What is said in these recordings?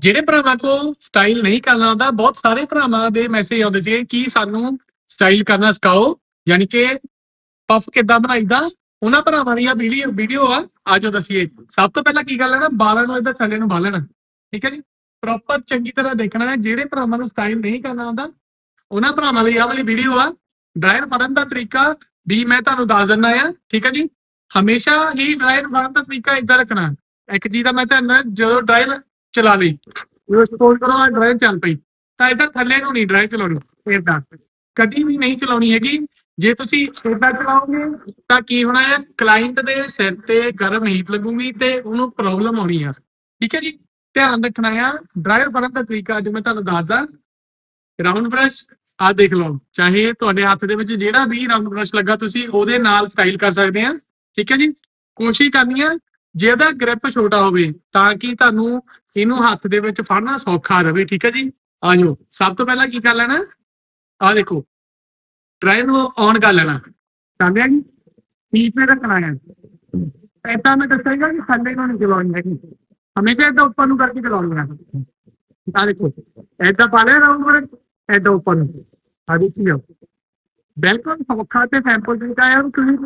ਜਿਹੜੇ ਭਰਾਵਾਂ ਕੋ ਸਟਾਈਲ ਨਹੀਂ ਕਰਨਾ ਆਉਂਦਾ, ਬਹੁਤ ਸਾਰੇ ਭਰਾਵਾਂ ਦੇ ਮੈਸੇਜ ਆਉਂਦੇ ਸੀ ਕਿ ਸਾਨੂੰ ਸਟਾਈਲ ਕਰਨਾ ਸਿਖਾਓ, ਯਾਨੀ ਕਿ ਪਫ ਕਿੱਦਾਂ ਬਣਾਈਦਾ ਉਹਨਾਂ ਭਰਾਵਾਂ ਦੀ ਆ ਵੀਡੀਓ ਵੀਡੀਓ ਆ ਆਜੋ ਦਸੀਏ। ਸਭ ਤੋਂ ਪਹਿਲਾਂ ਕੀ ਗੱਲ ਹੈ ਨਾ ਬਾਲਾਂ ਨੂੰ ਇਦਾਂ ਥੱਲੇ ਨੂੰ ਬਾਹ ਠੀਕ ਹੈ ਜੀ? ਪ੍ਰੋਪਰ ਚੰਗੀ ਤਰ੍ਹਾਂ ਦੇਖਣਾ ਹੈ, ਜਿਹੜੇ ਭਰਾਵਾਂ ਨੂੰ ਸਟਾਈਲ ਨਹੀਂ ਕਰਨਾ ਆਉਂਦਾ, ਉਹਨਾਂ ਭਰਾਵਾਂ ਲਈ ਆਹ ਵਾਲੀ ਵੀਡੀਓ ਆ। ਡਰਾਇਰ ਫੜਨ ਦਾ ਤਰੀਕਾ ਵੀ ਮੈਂ ਤੁਹਾਨੂੰ ਦੱਸ ਦਿੰਦਾ ਆ ਠੀਕ ਹੈ ਜੀ? ਹਮੇਸ਼ਾ ਹੀ ਡਰਾਇਰ ਫੜਨ ਦਾ ਤਰੀਕਾ ਇਦਾਂ ਰੱਖਣਾ। ਇੱਕ ਚੀਜ਼ ਦਾ ਮੈਂ ਤੁਹਾਨੂੰ ਜਦੋਂ ਡਰਾਇਰ ਚਲਾ ਲਈ। ਉਹ ਸਪੋਜ਼ ਕਰੋ ਡਰਾਇਰ ਚੱਲ ਪਈ। ਤਾਂ ਇਦਾਂ ਥੱਲੇ ਨੂੰ ਨਹੀਂ ਡਰਾਇਰ ਚਲਾਉਣੀ ਇਦਾਂ ਕਦੀ ਵੀ ਨਹੀਂ ਚਲਾਉਣੀ ਹੈਗੀ। ਜੇ ਤੁਸੀਂ ਇਦਾਂ ਚਲਾਓਗੇ, ਤਾਂ ਕੀ ਹੋਣਾ ਹੈ? ਕਲਾਇੰਟ ਦੇ ਸਿਰ ਤੇ ਗਰਮ ਹੀਟ ਲੱਗੂਗੀ ਤੇ ਉਹਨੂੰ ਪ੍ਰੋਬਲਮ ਆਉਣੀ ਆ। ਠੀਕ ਹੈ ਜੀ? ਧਿਆਨ ਰੱਖਣਾ ਆ। ਡਰਾਈਵ ਫੜਨ ਦਾ ਤਰੀਕਾ ਅੱਜ ਮੈਂ ਤੁਹਾਨੂੰ ਦੱਸਦਾ। ਰਾਉਂਡ ਬ੍ਰਸ਼ ਆ ਦੇਖ ਲਓ। ਚਾਹੇ ਤੁਹਾਡੇ ਹੱਥ ਦੇ ਵਿੱਚ ਜਿਹੜਾ ਵੀ ਰਾਉਂਡ ਬ੍ਰਸ਼ ਲੱਗਾ, ਤੁਸੀਂ ਉਹਦੇ ਨਾਲ ਸਟਾਈਲ ਕਰ ਸਕਦੇ ਆ। ਠੀਕ ਹੈ ਜੀ? ਕੋਸ਼ਿਸ਼ ਕਰਨੀ ਆ ਜੇ ਉਹਦਾ ਗ੍ਰਿਪ ਛੋਟਾ ਹੋਵੇ ਤਾਂ ਕਿ ਤੁਹਾਨੂੰ ਇਹਨੂੰ ਹੱਥ ਦੇ ਵਿੱਚ ਫੜਨਾ ਸੌਖਾ ਰਵੇ, ਠੀਕ ਹੈ ਜੀ? ਆਜੋ, ਸਭ ਤੋਂ ਪਹਿਲਾਂ ਕੀ ਕਰ ਲੈਣਾ? ਆ ਦੇਖੋ ਡਰਾਈਵ ਨੂੰ ਔਨ ਕਰ ਲੈਣਾ। ਸਮਝਿਆ ਜੀ? ਪੀਸ ਤੇ ਰੱਖਣਾ ਹੈ। ਐਦਾਂ ਮੈਂ ਦੱਸਾਂਗਾ ਕਿ ਥੱਲੇ ਨੂੰ ਨਹੀਂ ਚਲਾਉਣੀ ਹੈਗੀ। ਹਮੇਸ਼ਾ ਏਦਾਂ ਉੱਪਰ ਨੂੰ ਕਰਕੇ ਚਲਾਉਣੀ ਹੈ। ਆ ਦੇਖੋ ਐਦਾਂ ਪਾ ਲਿਆ ਰਾਉਂਡ ਵਰਕ ਐਦਾਂ ਉੱਪਰ ਨੂੰ। ਆ ਦੇਖੀਓ। ਬਿਲਕੁਲ ਸੌਖਾ ਤੇ ਸੈਂਪਲ ਤਰੀਕਾ ਹੈ, ਉਹ ਤੁਸੀਂ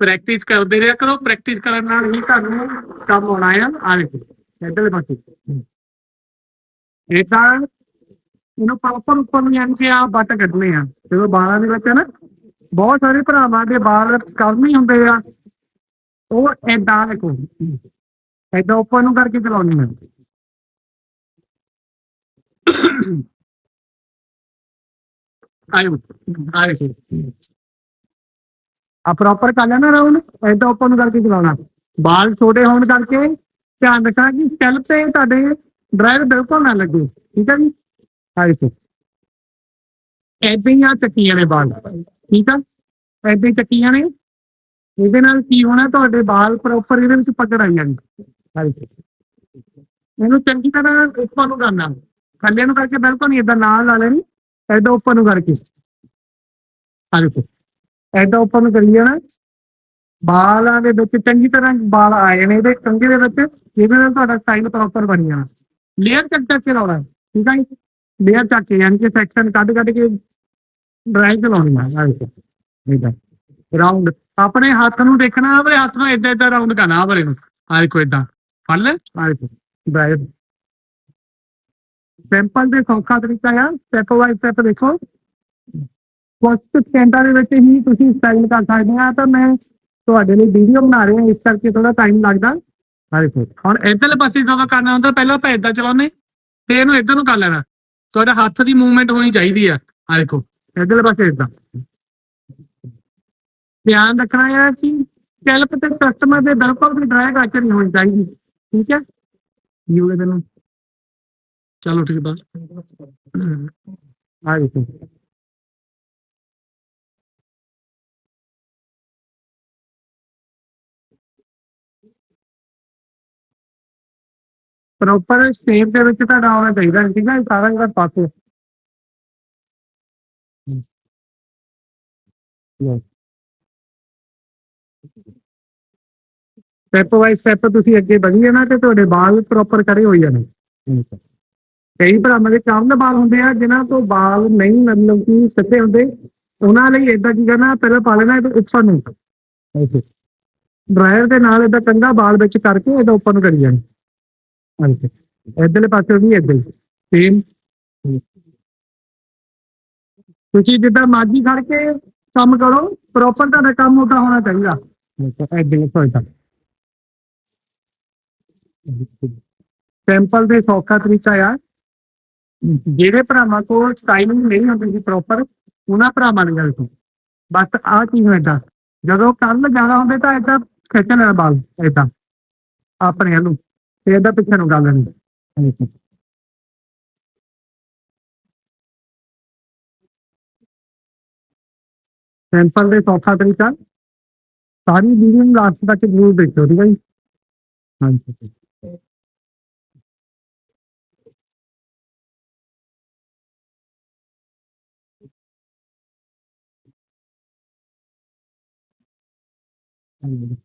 ਪ੍ਰੈਕਟਿਸ ਕਰਦੇ ਰਿਹਾ ਕਰੋ ਪ੍ਰੈਕਟਿਸ ਕਰਨ ਨਾਲ ਹੀ ਤੁਹਾਨੂੰ ਕੰਮ ਆਉਣਾ ਆ ਆ ਦੇਖੋ, ਇੱਧਰਲੇ ਪਾਸੇ। ਇਹ ਤਾਂ ਇਹਨੂੰ ਪ੍ਰੋਪਰ ਉੱਪਰ ਨੂੰ ਯਾਨੀ ਆ ਬੱਟ ਕੱਢਨੇ ਆ। ਜਦੋਂ ਬਾਲਾਂ ਦੇ ਵਿੱਚ ਨਾ, ਬਹੁਤ ਸਾਰੇ ਭਰਾਵਾਂ ਦੇ ਬਾਲ ਕਲਮੀ ਹੁੰਦੇ ਆ। ਉਹ ਏਦਾਂ ਦੇਖੋ, ਏਦਾਂ ਉੱਪਰ ਨੂੰ ਕਰਕੇ ਚਲਾਉਣੀ ਹੈ ਆਇਓ ਆਇਓ। ਸੀ ਆ ਪ੍ਰੋਪਰ ਕਰ ਲੈਣਾ ਰਾਉਂਡ ਏਦਾਂ ਉੱਪਰ ਨੂੰ ਕਰਕੇ ਚਲਾਉਣਾ ਬਾਲ ਛੋਟੇ ਹੋਣ ਕਰਕੇ ਧਿਆਨ ਰੱਖਣਾ ਕਿ ਸਟੈਲ ਤੇ ਤੁਹਾਡੇ ਡਰਾਈਵਰ ਬਿਲਕੁਲ ਨਾ ਲੱਗੇ, ਠੀਕ ਹੈ ਜੀ? ਆ ਦੇਖੋ। ਏਦਾਂ ਹੀ ਆ ਚੱਕੀਆਂ ਨੇ ਬਾਲ ਠੀਕ ਆ? ਏਦਾਂ ਚੱਕੀਆਂ ਨੇ। ਇਹਦੇ ਨਾਲ ਕੀ ਹੋਣਾ, ਤੁਹਾਡੇ ਬਾਲ ਪ੍ਰੋਪਰ ਇਹਦੇ ਵਿੱਚ ਪਕੜ ਆ ਜਾਣਗੇ। ਆ ਦੇਖੋ। ਇਹਨੂੰ ਚੰਗੀ ਤਰ੍ਹਾਂ ਉੱਪਰ ਨੂੰ ਕਰਨਾ। ਥੱਲੇ ਨੂੰ ਕਰਕੇ ਬਿਲਕੁਲ ਨਹੀਂ, ਏਦਾਂ ਨਾਲ ਲਾ ਲੈਣੀ, ਏਦਾਂ ਉੱਪਰ ਨੂੰ ਕਰਕੇ। ਆ ਦੇਖੋ। ਏਦਾਂ ਉੱਪਰ ਨੂੰ ਕਰੀ ਜਾਣਾ। ਬਾਲਾਂ ਦੇ ਵਿੱਚ ਚੰਗੀ ਤਰ੍ਹਾਂ ਬਾਲ ਆਏ ਨੇ ਇਹਦੇ ਕੰਗੇ ਦੇ ਵਿੱਚ ਇਹਦੇ ਨਾਲ ਤੁਹਾਡਾ ਸਟਾਈਲ ਪ੍ਰੋਪਰ ਬਣ ਜਾਣਾ। ਲੇਅਰ ਚੱਕ ਚੱਕ ਕੇ ਲਾਉਣਾ ਠੀਕ ਹੈ ਲੇਅਰ ਚੱਕ ਕੇ ਯਾਨੀ ਕਿ ਸੈਕਸ਼ਨ ਕੱਢ ਕੱਢ ਕੇ ਡਰਾਈ ਚਲਾਉਣੀ ਆ ਆ ਦੇਖੋ ਇਦਾਂ ਰਾਉਂਡ ਆਪਣੇ ਹੱਥ ਨੂੰ ਦੇਖਣਾ, ਆਪਣੇ ਹੱਥ ਨੂੰ ਇਦਾਂ ਇਦਾਂ ਰਾਉਂਡ ਕਰਨਾ ਆ ਬਰੇ ਨੂੰ। ਆ ਦੇਖੋ ਇਦਾਂ ਫੜ ਲੈ ਆ ਦੇਖੋ ਡਰਾਈ ਸਿੰਪਲ ਤੇ ਸੌਖਾ ਤਰੀਕਾ ਆ ਸਟੈਪ ਬਾਈ ਸਟੈਪ ਦੇਖੋ। ਕੁਝ ਸਕਿੰਟਾਂ ਦੇ ਵਿੱਚ ਹੀ ਤੁਸੀਂ ਸਟਾਈਲ ਕਰ ਸਕਦੇ ਆ। ਤਾਂ ਮੈਂ ਤੁਹਾਡੇ ਲਈ ਵੀਡੀਓ ਬਣਾ ਰਿਹਾ ਇਸ ਕਰਕੇ ਥੋੜਾ ਟਾਈਮ ਲੱਗਦਾ। ਆ ਦੇਖੋ ਹੁਣ ਇਧਰਲੇ ਪਾਸੇ ਜਦੋਂ ਕਰਨਾ ਹੁੰਦਾ, ਪਹਿਲਾਂ ਆਪਾਂ ਇਦਾਂ ਚਲਾਉਨੇ ਤੇ ਇਹਨੂੰ ਇਧਰ ਨੂੰ ਕਰ ਲੈਣਾ। ਤੁਹਾਡੇ ਹੱਥ ਦੀ ਮੂਵਮੈਂਟ ਹੋਣੀ ਚਾਹੀਦੀ ਆ। ਆ ਦੇਖੋ, ਇਧਰਲੇ ਪਾਸੇ ਇਦਾਂ ਧਿਆਨ ਰੱਖਣਾ ਹੈ ਕਿ ਕੈਲਪ ਤੇ ਕਸਟਮਰ ਦੇ ਬਿਲਕੁਲ ਵੀ ਡਰਾਇਗ ਆਚਰ ਨਹੀਂ ਹੋਣੀ ਚਾਹੀਦੀ। ਠੀਕ ਹੈ? ਯੂ ਇਹਦੇ ਨੂੰ ਚਲੋ ਠੀਕ ਬਸ ਆ ਦੇਖੋ। ਪ੍ਰੋਪਰ ਸਟੇਪ ਦੇ ਵਿੱਚ ਤੁਹਾਡਾ ਆਉਣਾ ਚਾਹੀਦਾ ਠੀਕ ਹੈ ਸਾਰਾ ਜਿਹੜਾ ਪਾਸੇ। ਸਟੈਪ ਬਾਈ ਸਟੈਪ ਤੁਸੀਂ ਅੱਗੇ ਵਧੀ ਜਾਣਾ ਤੇ ਤੁਹਾਡੇ ਵਾਲ ਪ੍ਰੋਪਰ ਖੜੇ ਹੋ ਜਾਣੇ। ਕਈ ਭਰਾਵਾਂ ਦੇ ਕੰਮ ਦੇ ਵਾਲ ਹੁੰਦੇ ਆ ਜਿਨ੍ਹਾਂ ਤੋਂ ਵਾਲ ਨਹੀਂ ਮਤਲਬ ਕਿ ਸਿੱਧੇ ਹੁੰਦੇ ਉਹਨਾਂ ਲਈ ਇਦਾਂ ਕੀ ਕਰਨਾ ਪਹਿਲਾਂ ਪਾ ਲੈਣਾ ਇਹ ਉੱਪਰ ਨੂੰ। ਡਰਾਇਰ ਦੇ ਨਾਲ ਇਦਾਂ ਕੰਗਾ ਵਾਲ ਵਿੱਚ ਕਰਕੇ ਇਹਦਾ ਉੱਪਰ ਨੂੰ ਕਰੀ ਜਾਣਾ। ਹਾਂਜੀ। ਇਧਰਲੇ ਪਾਸੇ ਵੀ ਇਦਾਂ ਸੇਮ ਤੁਸੀਂ ਜਿੱਦਾਂ ਮਰਜ਼ੀ ਖੜ ਕੇ ਕੰਮ ਕਰੋ ਪ੍ਰੋਪਰ ਤੁਹਾਡਾ ਕੰਮ ਉਦਾਂ ਹੋਣਾ ਚਾਹੀਦਾ। ਇਦਾਂ ਹੀ ਹੋਇਆ ਸੈਂਪਲ ਦੇ ਸੌਖਾ ਤਰੀਕਾ ਆ। ਜਿਹੜੇ ਭਰਾਵਾਂ ਕੋਲ ਟਾਈਮਿੰਗ ਨਹੀਂ ਹੁੰਦੀ ਸੀ ਪ੍ਰੋਪਰ ਉਹਨਾਂ ਭਰਾਵਾਂ ਦੀ ਗੱਲ ਸੀ ਬਸ ਆਹ ਚੀਜ਼ ਹੁੰਦਾ ਜਦੋਂ ਕੱਲ ਜਾਣਾ ਹੁੰਦੇ ਤਾਂ ਏਦਾਂ ਖਿੱਚਣ ਵਾਲਾ ਬਾਲ ਏਦਾਂ ਆਪਣੇ ਨੂੰ। ਤੇ ਇਹਦਾ ਪਿੱਛੇ ਨੂੰ ਗੱਲ ਨਹੀਂ। ਸੈਂਪਲ ਦੇ ਸੌਖਾ ਤਰੀਕਾ, ਸਾਰੀ ਵੀਡੀਓ ਨੂੰ ਲਾਸਟ ਤੱਕ ਜ਼ਰੂਰ ਦੇਖੋ ਠੀਕ ਹੈ ਜੀ? ਹਾਂਜੀ।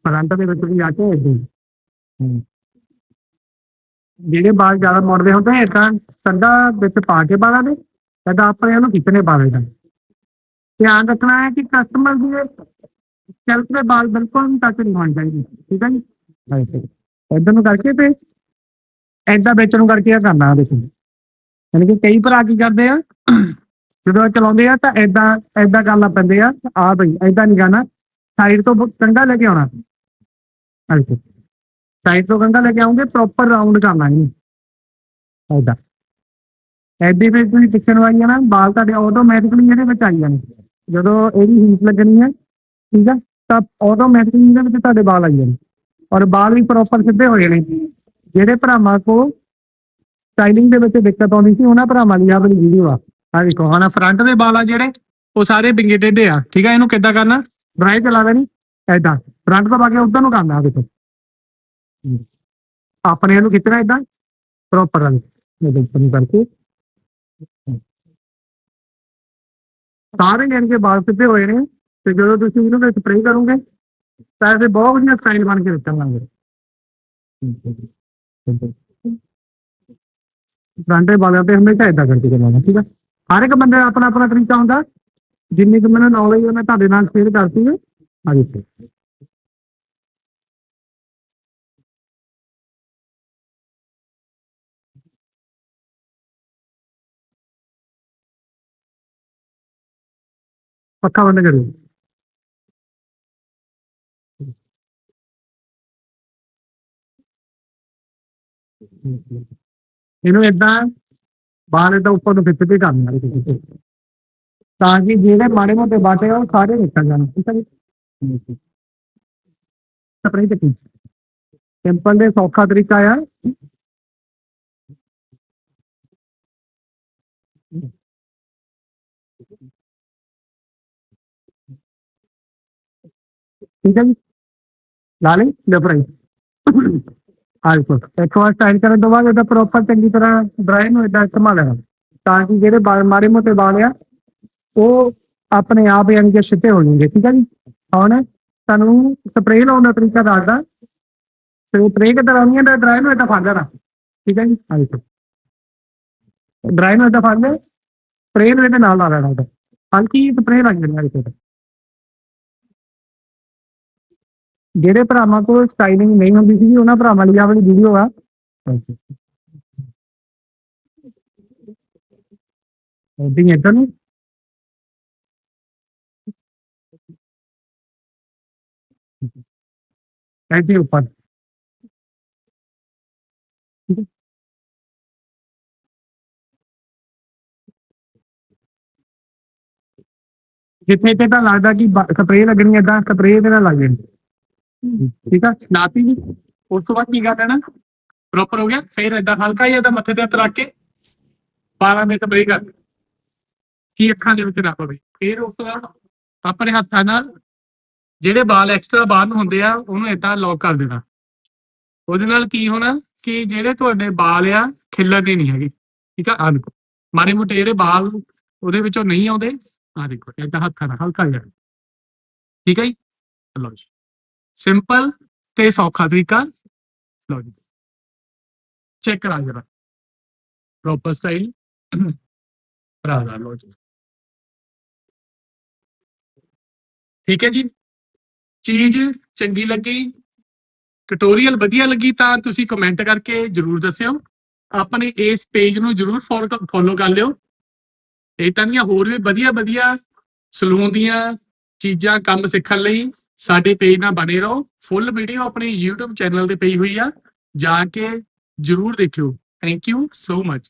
ਫਰੰਟ ਦੇ ਵਿੱਚ ਵੀ ਆ ਕੇ ਜਿਹੜੇ ਵਾਲ ਜ਼ਿਆਦਾ ਮੁੜਦੇ ਹੁੰਦੇ ਨੇ ਤਾਂ ਕੰਡਾ ਵਿੱਚ ਪਾ ਕੇ ਵਾਲਾਂ ਦੇ ਤਾਂ ਆਪਾਂ ਇਹਨੂੰ ਖਿੱਚਣੇ ਪਾ ਦੇਣਾ ਧਿਆਨ ਰੱਖਣਾ ਹੈ ਕਿ ਕਸਟਮਰ ਦੇ ਸੈਲਫ ਦੇ ਵਾਲ ਬਿਲਕੁਲ ਟੱਚ ਨਹੀਂ ਹੋਣੇ ਚਾਹੀਦੇ ਠੀਕ ਹੈ ਜੀ? ਇਦਾਂ ਨੂੰ ਕਰਕੇ ਤੇ ਐਦਾਂ ਵਿੱਚ ਨੂੰ ਕਰਕੇ ਆ ਕਰਨਾ ਦੇਖੋ। ਯਾਨੀ ਕਿ ਕਈ ਭਰਾ ਕੀ ਕਰਦੇ ਆ ਜਦੋਂ ਚਲਾਉਂਦੇ ਆ ਤਾਂ ਐਦਾਂ ਐਦਾਂ ਕਰਨ ਪੈਂਦੇ ਆ ਆ ਬਈ ਐਦਾਂ ਨਹੀਂ ਕਰਨਾ ਸਾਈਡ ਤੋਂ ਕੰਡਾ ਲੈ ਕੇ ਆਉਣਾ। ਹਾਂਜੀ। ਸਾਈਡ ਤੋਂ ਕੰਡਾ ਲੈ ਕੇ ਆਉਂਗੇ ਪ੍ਰੋਪਰ ਰਾਉਂਡ ਕਰਨਾ ਐਦਾਂ। ਐਦੇ ਵਿੱਚ ਤੁਸੀਂ ਪਿੱਛੇ ਨੂੰ ਨਾ, ਬਾਲ ਤੁਹਾਡੇ ਆਟੋਮੈਟਿਕਲੀ ਇਹਦੇ ਵਿੱਚ ਆਈ ਜਾਣੇ। ਜਦੋਂ ਇਹਦੀ ਹੀਟ ਲੱਗਣੀ ਹੈ, ਠੀਕ ਆ, ਤਾਂ ਆਟੋਮੈਟਿਕਲੀ ਇਹਦੇ ਵਿੱਚ ਤੁਹਾਡੇ ਵਾਲ ਆਈ ਜਾਣੇ। ਔਰ ਵਾਲ ਵੀ ਪ੍ਰੋਪਰ ਸਿੱਧੇ ਹੋ ਜਾਣੇ। ਜਿਹੜੇ ਭਰਾਵਾਂ ਕੋ ਸਟਾਈਲਿੰਗ ਦੇ ਵਿੱਚ ਦਿੱਕਤ ਆਉਂਦੀ ਸੀ, ਉਹਨਾਂ ਭਰਾਵਾਂ ਲਈ ਆਹ ਵਾਲੀ ਵੀਡੀਓ ਆ। ਆ ਦੇਖੋ, ਹੁਣ ਫਰੰਟ ਦੇ ਬਾਲ ਆ ਜਿਹੜੇ, ਉਹ ਸਾਰੇ ਬਿੰਗੇ ਟੇਢੇ ਆ। ਠੀਕ ਆ, ਇਹਨੂੰ ਕਿੱਦਾਂ ਕਰਨਾ? ਡਰਾਈ ਚਲਾ ਦੇਣੀ। ਐਦਾਂ। ਫਰੰਟ ਤੋਂ ਬਾਕੀ ਉਧਰ ਨੂੰ ਕਰਨਾ ਆ ਦੇਖੋ। ਆਪਣੇ ਇਹਨੂੰ ਖਿੱਚਣਾ ਇਦਾਂ ਪ੍ਰੋਪਰ ਵਾਲੀ ਇਹਦੇ ਉੱਪਰ ਕਰਕੇ। ਸਾਰੇ ਜਾਨ ਕੇ ਵਾਲ ਸਿੱਧੇ ਹੋਏ ਨੇ, ਤੇ ਜਦੋਂ ਤੁਸੀਂ ਇਹਨੂੰ ਵਿੱਚ ਸਪਰੇਅ ਕਰੋਗੇ, ਤਾਂ ਇਹ ਬਹੁਤ ਵਧੀਆ ਸਟਾਈਲ ਬਣ ਕੇ ਨਿਕਲਣਗੇ ਫਰੰਟ ਦੇ ਤੇ ਹਮੇਸ਼ਾ ਇਦਾਂ ਕਰਕੇ ਚੱਲਣਾ, ਠੀਕ ਆ? ਹਰ ਇੱਕ ਬੰਦੇ ਦਾ ਆਪਣਾ ਆਪਣਾ ਤਰੀਕਾ ਹੁੰਦਾ। ਜਿੰਨੀ ਕੁ ਮੈਨੂੰ ਨੌਲੇਜ ਮੈਂ ਤੁਹਾਡੇ ਨਾਲ ਸ਼ੇਅਰ ਕਰਤੀ ਹੈ। ਆ ਪੱਕਾ ਬੰਦ ਕਰਿਓ ਇਹਨੂੰ ਇਦਾਂ ਬਾਹਰ ਇਦਾਂ ਉੱਪਰ ਨੂੰ ਖਿੱਚ ਕੇ ਕਰਨਾ ਤਾਂ ਕਿ ਜਿਹੜੇ ਮਾੜੇ ਮੋਟੇ ਬਾਟੇ ਆ ਉਹ ਸਾਰੇ ਨਿਕਲ ਜਾਣ ਠੀਕ ਹੈ ਜੀ ਸਪਰੇ ਤੇ ਸਿੰਪਲ ਦੇ ਸੌਖਾ ਤਰੀਕਾ ਆ ਠੀਕ ਹੈ ਜੀ ਲਾ ਲਈ ਡਿਫਰੈਂਸ ਆਲਕੋ ਇੱਕ ਵਾਰ ਸਟਾਈਲ ਕਰਨ ਤੋਂ ਬਾਅਦ ਇਹਦਾ ਪ੍ਰੋਪਰ ਚੰਗੀ ਤਰ੍ਹਾਂ ਡਰਾਈ ਨੂੰ ਇਦਾਂ ਸੰਭਾਲਣਾ ਤਾਂ ਕਿ ਜਿਹੜੇ ਬਾਲ ਮਾੜੇ ਮੋਟੇ ਬਾਲ ਆ ਉਹ ਆਪਣੇ ਆਪ ਯਾਨੀ ਕਿ ਸਿੱਧੇ ਹੋ ਜਾਣਗੇ ਠੀਕ ਹੈ ਜੀ ਹੁਣ ਤੁਹਾਨੂੰ ਸਪਰੇਅ ਲਾਉਣ ਦਾ ਤਰੀਕਾ ਦੱਸਦਾ ਸਪਰੇਅ ਕਿੱਦਾਂ ਲਾਉਣੀ ਹੈ ਡਰਾਈ ਨੂੰ ਇਦਾਂ ਫੜ ਲੈਣਾ ਠੀਕ ਹੈ ਜੀ ਆਲਕੋ ਡਰਾਈ ਨੂੰ ਇਦਾਂ ਫੜ ਲੈ ਸਪਰੇਅ ਨੂੰ ਇਹਦੇ ਨਾਲ ਲਾ ਲੈਣਾ ਉਹਦਾ ਹਲਕੀ ਸਪਰੇਅ ਲੱਗ ਜਾਣੀ ਆਲਕੋ ਜਿਹੜੇ ਭਰਾਵਾਂ ਕੋਲ ਸਟਾਈਲਿੰਗ ਨਹੀਂ ਹੁੰਦੀ ਸੀ ਉਹਨਾਂ ਭਰਾਵਾਂ ਲਈ ਆਹ ਵਾਲੀ ਵੀਡੀਓ ਆ। ਉਹਦੀ ਇੱਧਰ ਨੂੰ। ਐਂਟੀ ਉੱਪਰ। ਜਿੱਥੇ ਤੇ ਤਾਂ ਲੱਗਦਾ ਕਿ ਸਪਰੇਅ ਲੱਗਣੀ ਏਦਾਂ ਸਪਰੇਅ ਤੇ ਨਾ ਲੱਗ ਜਾਣੀ। ਠੀਕ ਆ? ਨਾਤੀ ਜੀ, ਉਸ ਤੋਂ ਬਾਅਦ ਕੀ ਕਰਨਾ ਨਾ? ਪ੍ਰੋਪਰ ਹੋ ਗਿਆ? ਫਿਰ ਏਦਾਂ ਹਲਕਾ ਜਿਹਾ ਤਾਂ ਮੱਥੇ ਤੇ ਹੱਥ ਰੱਖ ਕੇ 12 ਮਿੰਟ ਬ੍ਰੇਕ ਕਰ ਕੀ ਅੱਖਾਂ ਦੇ ਵਿੱਚ ਨਾ ਪਵੇ। ਫਿਰ ਉਸ ਤੋਂ ਬਾਅਦ ਆਪਣੇ ਹੱਥਾਂ ਨਾਲ ਜਿਹੜੇ ਵਾਲ ਐਕਸਟਰਾ ਬਾਹਰ ਨੂੰ ਹੁੰਦੇ ਆ, ਉਹਨੂੰ ਏਦਾਂ ਲੌਕ ਕਰ ਦੇਣਾ। ਉਹਦੇ ਨਾਲ ਕੀ ਹੋਣਾ ਕਿ ਜਿਹੜੇ ਤੁਹਾਡੇ ਬਾਲ ਆ ਖਿੱਲਦੇ ਨਹੀਂ ਹੈਗੇ। ਠੀਕ ਆ? ਆ ਦੇਖੋ, ਮਾੜੇ ਮੋਟੇ ਜਿਹੜੇ ਬਾਲ ਉਹਦੇ ਵਿੱਚੋਂ ਨਹੀਂ ਆਉਂਦੇ ਆ ਦੇਖੋ, ਏਦਾਂ ਹੱਥਾਂ ਨਾਲ ਹਲਕਾ ਜਿਹਾ। ਠੀਕ ਹੈ ਜੀ? ਲਓ ਜੀ। ਸਿੰਪਲ ਤੇ ਸੌਖਾ ਤਰੀਕਾ। ਲਓ ਜੀ। ਚੈੱਕ ਕਰਾ ਜਰਾ। ਪ੍ਰੋਪਰ ਸਟਾਈਲ ਭਰਾ ਲਓ ਜੀ। ਠੀਕ ਹੈ ਜੀ। ਚੀਜ਼ ਚੰਗੀ ਲੱਗੀ ਟਿਊਟੋਰੀਅਲ ਵਧੀਆ ਲੱਗੀ ਤਾਂ ਤੁਸੀਂ ਕਮੈਂਟ ਕਰਕੇ ਜਰੂਰ ਦੱਸਿਓ। ਆਪਣੇ ਇਸ ਪੇਜ ਨੂੰ ਜਰੂਰ ਫੋਲੋ ਕਰ ਲਿਓ। ਇਹ ਤਾਂ ਦੀਆਂ ਹੋਰ ਵੀ ਵਧੀਆ ਵਧੀਆ ਸਲੂਨ ਦੀਆਂ ਚੀਜ਼ਾਂ ਕੰਮ ਸਿੱਖਣ ਲਈ। ਸਾਡੇ ਪੇਜ ਨਾਲ ਬਣੇ ਰਹੋ। ਫੁੱਲ ਵੀਡੀਓ ਆਪਣੇ YouTube ਚੈਨਲ ਤੇ ਪਈ ਹੋਈ ਆ। ਜਾ ਕੇ ਜਰੂਰ ਦੇਖਿਓ। Thank you so much